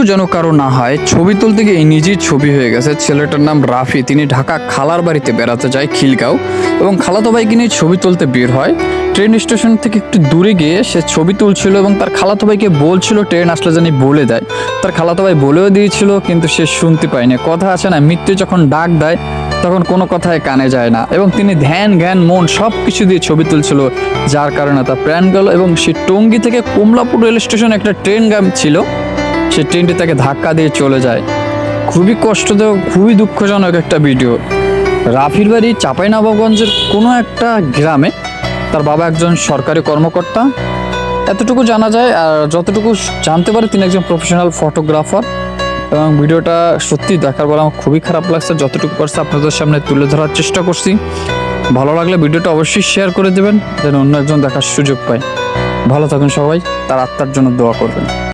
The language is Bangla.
একটু যেন কারও না হয়, ছবি তুলতে গিয়ে নিজের ছবি হয়ে গেছে। ছেলেটার নাম রাফি, তিনি ঢাকা খালার বাড়িতে বেড়াতে যায়, খিলগাঁও। এবং খালাতো ভাইকে নিয়ে ছবি তুলতে বের হয়। ট্রেন স্টেশন থেকে একটু দূরে গিয়ে সে ছবি তুলছিল এবং তার খালাতো ভাইকে বলছিল, ট্রেন আসলে জানি বলে দেয়। তার খালাতো ভাই বলেও দিয়েছিল, কিন্তু সে শুনতে পায়নি। কথা আছে না, মৃত্যু যখন ডাক দেয়, তখন কোনো কথায় কানে যায় না। এবং তিনি ধ্যান, জ্ঞান, মন সব কিছু দিয়ে ছবি তুলছিল, যার কারণে তার প্রাণ গেল। এবং সে টঙ্গী থেকে কমলাপুর রেল স্টেশন একটা ট্রেন গাম ছিল। সে ট্রেনটি তাকে ধাক্কা দিয়ে চলে যায়। খুবই কষ্টদায়ক, খুবই দুঃখজনক একটা ভিডিও। রাফির বাড়ি চাঁপাইনবাবগঞ্জের কোনো একটা গ্রামে তার বাবা একজন সরকারি কর্মকর্তা। এতটুকু জানা যায় আর যতটুকু জানতে পারে তিনি একজন প্রফেশনাল ফটোগ্রাফার এবং ভিডিওটা সত্যি দেখার পর আমার খুবই খারাপ লাগছে, যতটুকু পারছে আপনাদের সামনে তুলে ধরার চেষ্টা করছি। ভালো লাগলে ভিডিওটা অবশ্যই শেয়ার করে দেবেন, যেন অন্য একজন দেখার সুযোগ পায়। ভালো থাকুন সবাই, তার আত্মার জন্য দোয়া করবেন।